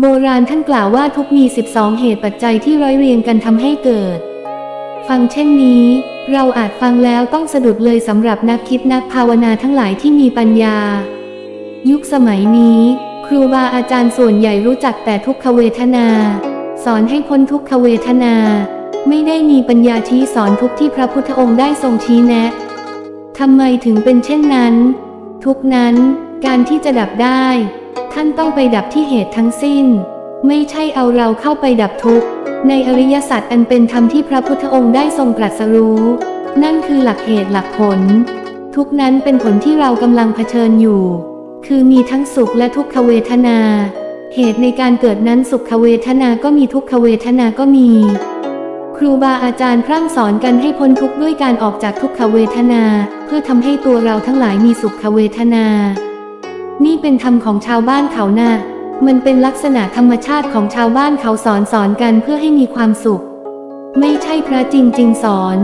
โบราณท่านกล่าวว่าทุกมี 12 เหตุปัจจัยที่ร้อยเรียงกันทำให้เกิด ฟังเช่นนี้ เราอาจฟังแล้วต้องสะดุดเลยสำหรับนักคิดนักภาวนาทั้งหลายที่มีปัญญา ยุคสมัยนี้ ครูบาอาจารย์ส่วนใหญ่รู้จักแต่ทุกขเวทนา สอนให้พ้นทุกขเวทนา ไม่ได้มีปัญญาชี้สอนทุกที่พระพุทธองค์ได้ทรงชี้แนะทำไมถึงเป็นเช่นนั้น ทุกนั้นการที่จะดับได้ ท่านต้องไปดับที่เหตุทั้งสิ้น ไม่ใช่เอาเราเข้าไปดับทุกข์ ในอริยสัจอันเป็นธรรมที่พระพุทธองค์ได้ทรงตรัสรู้ นั่นคือหลักเหตุหลักผล ทุกนั้นเป็นผลที่เรากำลังเผชิญอยู่ คือมีทั้งสุขและทุกขเวทนา เหตุในการเกิดนั้นสุขเวทนาก็มีทุกขเวทนาก็มี ครูบาอาจารย์พร่ำสอนกันให้พ้นทุกข์ด้วยการออกจากทุกขเวทนา เพื่อทำให้ตัวเราทั้งหลายมีสุขเวทนา เป็นธรรมของชาวบ้านเขานะ่ะมันเป็นลักษณะธรรมชาติของชาวบ้านเขาสอนสอนกันเพื่อให้มีความสุข ไม่ใช่พระจริงจริงสอน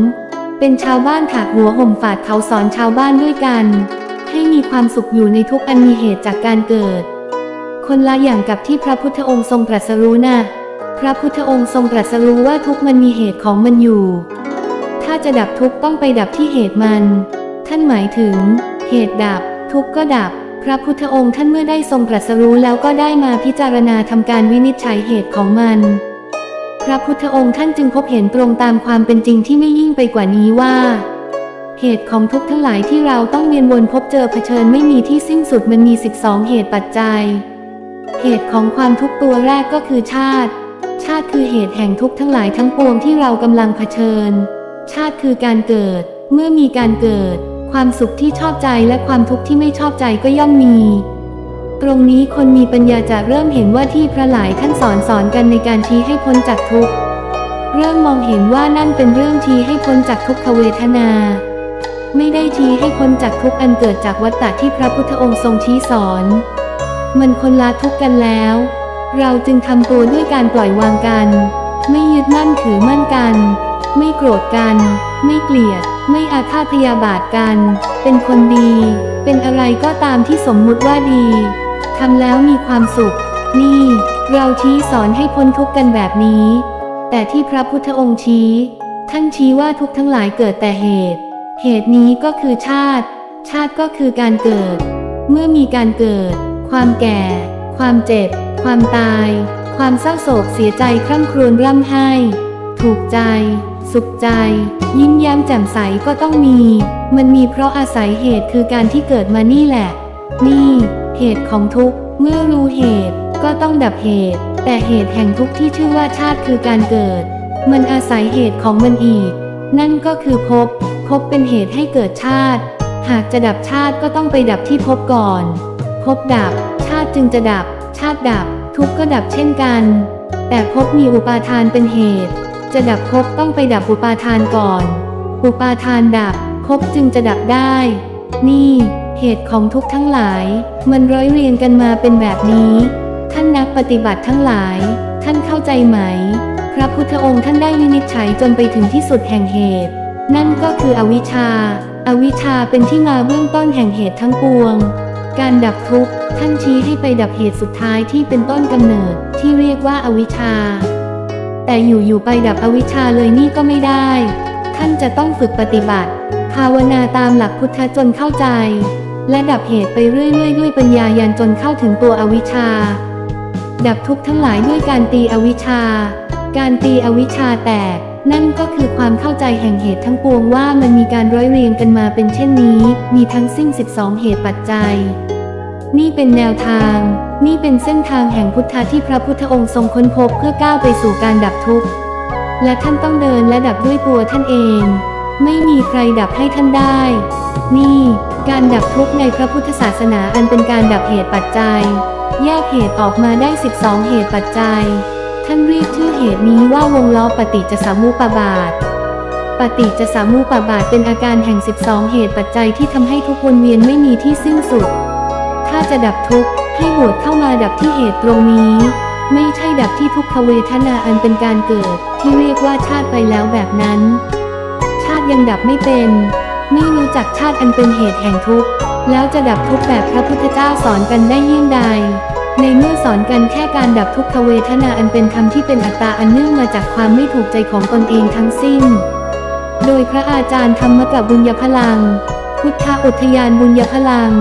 เป็นชาวบ้านถากหัวห่มฝาดเขาสอนชาวบ้านด้วยกัน ให้มีความสุขอยู่ในทุกอันมีเหตุจากการเกิด คนละอย่างกับที่พระพุทธองค์ทรงตรัสรู้นะ่ะพระพุทธองค์ทรงตรัสรู้ว่าทุกมันมีเหตุของมันอยู่ ถ้าจะดับทุกต้องไปดับที่เหตุมัน ท่านหมายถึง เหตุดับ ทุกก็ดับ พระพุทธองค์ท่านเมื่อได้ทรงตรัสรู้แล้วก็ได้มาพิจารณาทำการวินิจฉัยเหตุของมัน พระพุทธองค์ท่านจึงพบเห็นตรงตามความเป็นจริงที่ไม่ยิ่งไปกว่านี้ว่า เหตุของทุกทั้งหลายที่เราต้องเวียนวนพบเจอเผชิญไม่มีที่สิ้นสุดมันมี 12 เหตุปัจจัย เหตุของความทุกตัวแรกก็คือชาติ ชาติคือเหตุแห่งทุกทั้งหลายทั้งปวงที่เรากำลังเผชิญ ชาติคือการเกิด เมื่อมีการเกิด ความสุขที่ชอบใจและความทุกข์ที่ไม่ชอบใจก็ย่อมมี ตรงนี้คนมีปัญญาจะเริ่มเห็นว่าที่พระหลายท่านสอนสอนกันในการชี้ให้พ้นจากทุกข์ เริ่มมองเห็นว่านั่นเป็นเรื่องชี้ให้พ้นจากทุกขเวทนาไม่ได้ชี้ให้พ้นจากทุกข์อันเกิดจากวัฏฏะที่พระพุทธองค์ทรงชี้สอน มันคนละทุกข์กันแล้ว เราจึงทำตัวด้วยการปล่อยวางกัน ไม่ยึดมั่นถือมั่นกัน ไม่โกรธกัน ไม่เกลียด ไม่อาฆาตพยาบาทกัน เป็นคนดี เป็นอะไรก็ตามที่สมมุติว่าดีทำแล้วมีความสุข นี่ เราชี้สอนให้พ้นทุกข์กันแบบนี้ แต่ที่พระพุทธองค์ชี้ ท่านชี้ว่าทุกทั้งหลายเกิดแต่เหตุ เหตุนี้ก็คือชาติ ชาติก็คือการเกิด เมื่อมีการเกิด ความแก่ ความเจ็บ ความตาย ความเศร้าโศกเสียใจคร่ำครวญร่ำไห้ ถูกใจ สุขใจ ยิ้มแย้มแจ่มใสก็ต้องมี มันมีเพราะอาศัยเหตุคือการที่เกิดมานี่แหละ นี่ เหตุของทุกข์ เมื่อรู้เหตุ ก็ต้องดับเหตุ แต่เหตุแห่งทุกข์ที่ชื่อว่าชาติคือการเกิด มันอาศัยเหตุของมันอีก นั่นก็คือภพภพเป็นเหตุให้เกิดชาติ หากจะดับชาติก็ต้องไปดับที่ภพก่อนภพดับ ชาติจึงจะดับ ชาติดับ ทุกข์ก็ดับเช่นกัน แต่ภพมีอุปาทานเป็นเหตุ จะดับภพต้องไปดับอุปาทานก่อน อุปาทานดับภพจึงจะดับได้ นี่เหตุของทุกทั้งหลาย มันร้อยเรียงกันมาเป็นแบบนี้ ท่านนักปฏิบัติทั้งหลาย ท่านเข้าใจไหม พระพุทธองค์ท่านได้วินิจฉัยจนไปถึงที่สุดแห่งเหตุ นั่นก็คืออวิชชา อวิชชาเป็นที่มาเบื้องต้นแห่งเหตุทั้งปวง การดับทุกข์ท่านชี้ให้ไปดับเหตุสุดท้ายที่เป็นต้นกำเนิดที่เรียกว่าอวิชชา แต่อยู่ๆไปดับอวิชชาเลยนี่ก็ไม่ได้ ท่านจะต้องฝึกปฏิบัติ ภาวนาตามหลักพุทธจนเข้าใจ และดับเหตุไปเรื่อยๆ ด้วยปัญญายันจนเข้าถึงตัวอวิชชา ดับทุกข์ทั้งหลายด้วยการตีอวิชชา การตีอวิชชาแตก นั่นก็คือความเข้าใจแห่งเหตุทั้งปวงว่ามันมีการร้อยเรียงกันมาเป็นเช่นนี้ มีทั้งสิ้น 12 เหตุปัจจัย นี่เป็นแนวทาง นี่เป็นเส้นทางแห่งพุทธะที่พระพุทธองค์ทรงค้นพบเพื่อก้าวไปสู่การดับทุกข์ และท่านต้องเดินและดับด้วยตัวท่านเอง ไม่มีใครดับให้ท่านได้ นี่ การดับทุกข์ในพระพุทธศาสนาอันเป็นการดับเหตุปัจจัย แยกเหตุออกมาได้ 12 เหตุปัจจัย ท่านเรียกชื่อเหตุนี้ว่าวงล้อปฏิจจสมุปบาทปฏิจจสมุปบาทเป็นอาการแห่ง 12 เหตุปัจจัยที่ทำให้ทุกวนเวียนไม่มีที่สิ้นสุด ถ้าจะดับทุกข์ให้โหวตเข้ามาดับที่เหตุตรงนี้ ไม่ใช่ดับที่ทุกขเวทนาอันเป็นการเกิด ที่เรียกว่าชาติไปแล้วแบบนั้น ชาติยังดับไม่เป็น ไม่รู้จักชาติอันเป็นเหตุแห่งทุกข์แล้วจะดับทุกข์แบบพระพุทธเจ้าสอนกันได้ยิ่งใด ในเมื่อสอนกันแค่การดับทุกขเวทนาอันเป็นธรรมที่เป็นอัตตาอันเนื่องมาจากความไม่ถูกใจของตนเองทั้งสิ้น โดยพระอาจารย์ธรรมกับบุญญพลัง พุทธอุทยานบุญญพลัง